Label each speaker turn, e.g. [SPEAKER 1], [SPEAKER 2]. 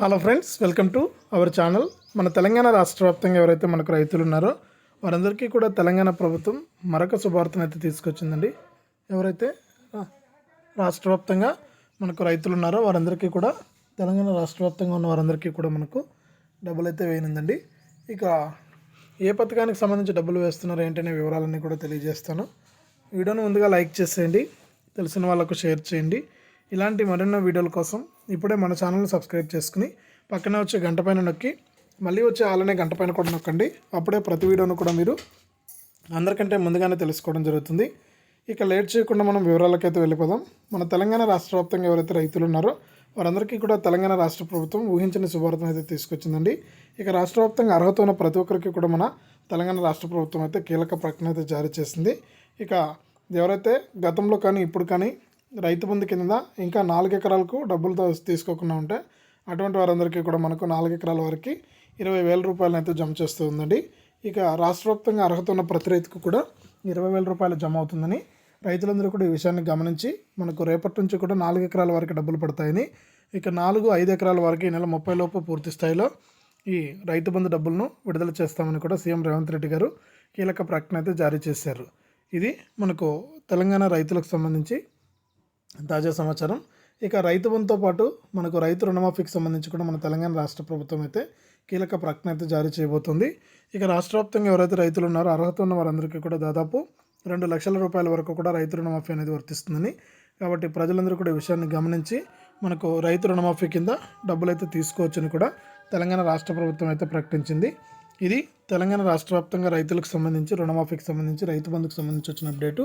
[SPEAKER 1] Hello friends welcome to our channel మన తెలంగాణ రాష్ట్ర వ్యాప్తంగా ఎవరైతే మనకు రైతులు ఉన్నారో వారందరికీ కూడా తెలంగాణ ప్రభుత్వం మరొక శుభార్తను అయితే తీసుకొచ్చిందండి. ఎవరైతే రాష్ట్ర వ్యాప్తంగా మనకు రైతులు ఉన్నారో వారందరికీ కూడా తెలంగాణ రాష్ట్ర వ్యాప్తంగా ఉన్న వారందరికీ కూడా మనకు డబ్బులు అయితే వేయనుందండి. ఇక ఏ పథకానికి సంబంధించి డబ్బులు వేస్తున్నారో ఏంటనే వివరాలన్నీ కూడా తెలియజేస్తాను. వీడియోను ముందుగా లైక్ చేసేయండి తెలిసిన వాళ్ళకు షేర్ చేయండి. ఇలాంటి మరెన్నో వీడియోల కోసం ఇప్పుడే మన ఛానల్ని సబ్స్క్రైబ్ చేసుకుని పక్కనే వచ్చే గంట పైన నొక్కి మళ్ళీ వచ్చే ఆలనే గంట పైన కూడా నొక్కండి. అప్పుడే ప్రతి వీడియోను కూడా మీరు అందరికంటే ముందుగానే తెలుసుకోవడం జరుగుతుంది. ఇక లేట్ చేయకుండా మనం వివరాలకైతే వెళ్ళిపోదాం. మన తెలంగాణ రాష్ట్ర వ్యాప్తంగా ఎవరైతే రైతులు ఉన్నారో వారందరికీ కూడా తెలంగాణ రాష్ట్ర ప్రభుత్వం ఊహించని శుభార్తను అయితే తీసుకొచ్చిందండి. ఇక రాష్ట్ర వ్యాప్తంగా అర్హత ఉన్న ప్రతి ఒక్కరికి కూడా మన తెలంగాణ రాష్ట్ర ప్రభుత్వం అయితే కీలక ప్రకటన అయితే జారీ చేసింది. ఇక ఎవరైతే గతంలో కానీ ఇప్పుడు కానీ రైతు బంధు కింద ఇంకా నాలుగు ఎకరాలకు డబ్బులు తీసుకోకుండా ఉంటే అటువంటి వారందరికీ కూడా మనకు నాలుగు ఎకరాల వరకు ఇరవై వేల రూపాయలను అయితే జమ చేస్తూ ఉందండి. ఇక రాష్ట్ర వ్యాప్తంగా అర్హత ఉన్న ప్రతి రైతుకు కూడా ఇరవై వేల రూపాయలు జమ అవుతుందని రైతులందరూ కూడా ఈ విషయాన్ని గమనించి మనకు రేపటి నుంచి కూడా నాలుగు ఎకరాల వరకు డబ్బులు పడతాయని ఇక నాలుగు ఐదు ఎకరాల వరకు ఈ నెల ముప్పై లోపు పూర్తి స్థాయిలో ఈ రైతు బంధు డబ్బులను విడుదల చేస్తామని కూడా సీఎం రేవంత్ రెడ్డి గారు కీలక ప్రకటన అయితే జారీ చేశారు. ఇది మనకు తెలంగాణ రైతులకు సంబంధించి తాజా సమాచారం. ఇక రైతు బంధుతో పాటు మనకు రైతు రుణమాఫీకి సంబంధించి కూడా మన తెలంగాణ రాష్ట్ర ప్రభుత్వం అయితే కీలక ప్రకటన అయితే జారీ చేయబోతుంది. ఇక రాష్ట్ర వ్యాప్తంగా ఎవరైతే రైతులు ఉన్నారో అర్హత ఉన్న వారందరికీ కూడా దాదాపు రెండు లక్షల రూపాయల వరకు కూడా రైతు రుణమాఫీ అనేది వర్తిస్తుందని. కాబట్టి ప్రజలందరూ కూడా ఈ విషయాన్ని గమనించి మనకు రైతు రుణమాఫీ కింద డబ్బులు అయితే తీసుకోవచ్చని కూడా తెలంగాణ రాష్ట్ర ప్రభుత్వం అయితే ప్రకటించింది. ఇది తెలంగాణ రాష్ట్ర వ్యాప్తంగా రైతులకు సంబంధించి రుణమాఫీకి సంబంధించి రైతు బంధుకు సంబంధించి వచ్చిన అప్డేటు.